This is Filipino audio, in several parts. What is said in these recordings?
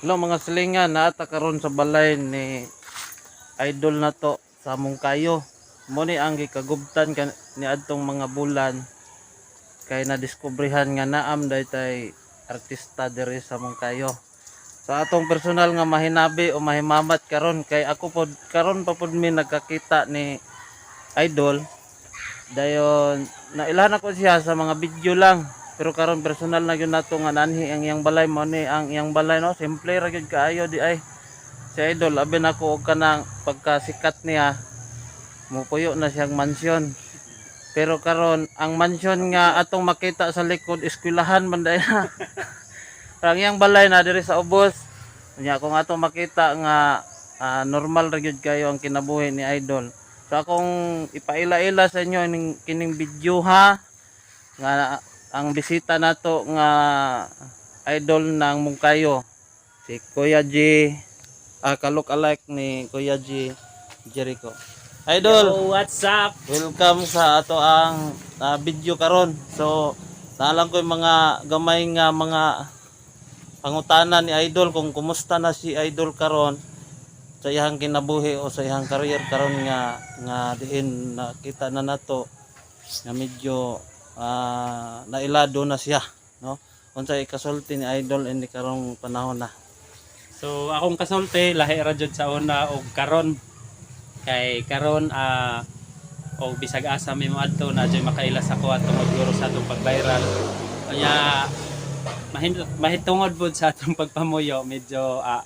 Hello mga silingan, naata karon sa balay ni idol na to sa Mungkayo. Mo ni ang gikagubtan ni adtong mga bulan kay na-discoveryhan nga naam daytay artista diri sa Mungkayo. Sa atong personal nga mahinabi o mahimamat karon kay ako pod karon pa pod mi nagkakita ni idol dayon nailahan ako siya sa mga video lang pero karon personal na gyud nato nga nanhi ang iyang balay mo ni ang iyang balay no? Simple ra gyud kaayo di ay. Si idol abi na ko og kanang pagkasikat niya. Mupuyo na siyang mansyon. Pero karon ang mansyon nga atong makita sa likod eskwelahan man day na ang iyang balay na diri sa ubos. Nya kung atong makita nga ah, normal ra gyud kayo ang kinabuhi ni idol. So akong ipaila-ila sa inyo ning kining video ha? Nga ang bisita nato nga idol ng Mungkayo si Kuya G. Ah, kalok alike ni Kuya G Jericho. Idol Yo, what's up? welcome sa ato ang ah, video karon. So naalang ko yung mga gamay nga mga pangutana ni Idol kung kumusta na si Idol karon sa iyang kinabuhi o sa iyang career karon nga nga diin nakita na nato nga medyo ah, nailado na siya no unsa ikasulti ni Idol ini karong panahon na So akong kasulti lahi ra jud sa una og karon kay karon ah og bisag asa mi moadto na jud makaila sa ko atong magluro sa atong pag-viral. Kaya mahitungod pod sa atong pagpamuyo medyo ah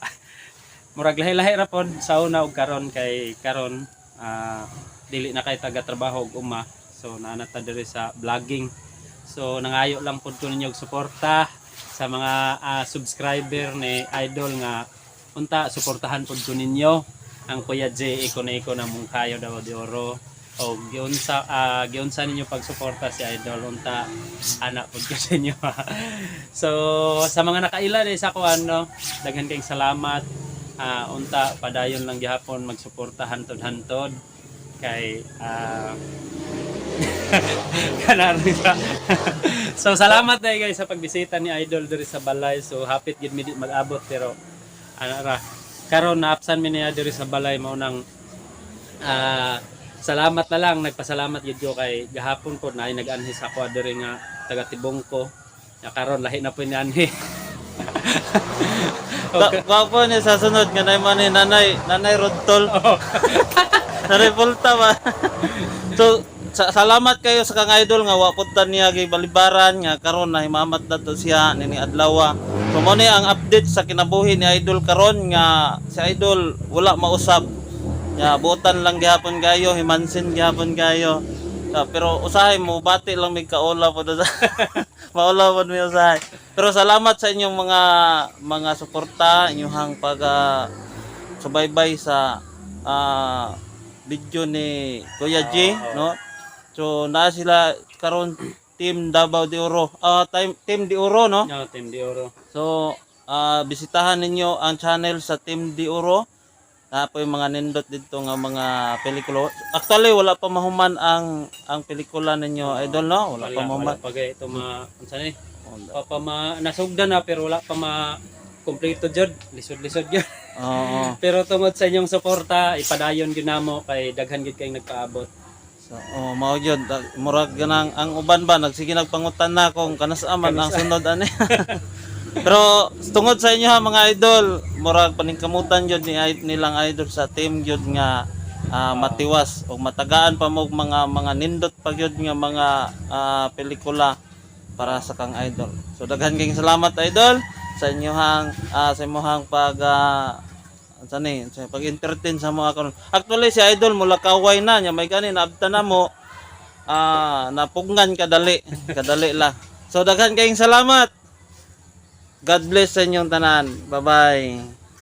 murag lahi-lahi ra pod sa una og karon kay karon ah dili na kay taga trabaho og uma. So naana ta diri sa vlogging. So nangayo lang pod ko ninyo suporta sa mga ah, subscriber ni Idol nga unta suportahan pod ko ninyo. Ang Kuya J iko na iko na mong kayo daw di oro. O giunsa ah, giunsa ninyo pagsuporta si Idol? Unta anak pod ko sa inyo. So sa mga nakaila di sa kuan no daghan kayong salamat. Ah, unta padayon lang gihapon magsuporta hantod-hantod kay ah Kanaro siya. so salamat dahil guys sa pagbisita ni Idol diri sa balay. So hapit gid mi mag-abot pero ana ra karon naapsan mi niya diri sa balay mao nang ah, salamat na lang nagpasalamat gid ko kay gahapon po na nag-anhi sa ako diri nga taga Tibongko. Ya karon lahi na po ni anhi. okay. Gwapo ni sa sunod nga nay man ni nanay nanay Rodtol nanay Volta ba so sa- salamat kayo sa kang idol nga wa pud ta niya gi balibaran nga karon na himamat na to siya nini adlaw so ni ang update sa kinabuhi ni idol karon nga si idol wala mausap Ya, butan lang gihapon kayo, himansin gihapon kayo. Ah, pero usahay mo, bati lang may kaula po sa Maula po may usahay. Pero salamat sa inyong mga mga suporta, inyong pag ah, subaybay sa ah, video ni Kuya G, no? So, na sila karon team Davao de Oro. Ah, time team de Oro, no? No, Team Di Oro. So, ah, bisitahan ninyo ang channel sa Team Di Oro. Na po yung mga nindot dito nga mga pelikula. Actually, wala pa mahuman ang ang pelikula ninyo, idol, no? Wala, pa mahuman. wala pa gay ito ma unsa ni? Wala pa ma nasugdan na pero wala pa ma kompleto jud. Lisod-lisod gyud. Oo. Pero tungod sa inyong suporta, ipadayon gyud namo kay daghan gyud kayong nagpaabot. So, oh, mao. Da- Murag ganang ang uban ba nagsige nagpangutan na kung kanas aman ang sunod ani. Pero tungod sa inyo ha mga idol, murag paningkamutan jud ni nilang idol sa team jud nga ah, matiwas o matagaan pa mo mga mga nindot pa jud nga mga ah, pelikula para sa kang idol. So daghan kayong salamat idol sa inyohang ah, sa imong pag ah, sa ni sa pag-entertain sa mga karon. Actually si idol mula kaway na nya may kanin abta na mo ah napugngan kadali, kadali lang. So daghan kayong salamat. God bless sa inyong tanan. Bye-bye.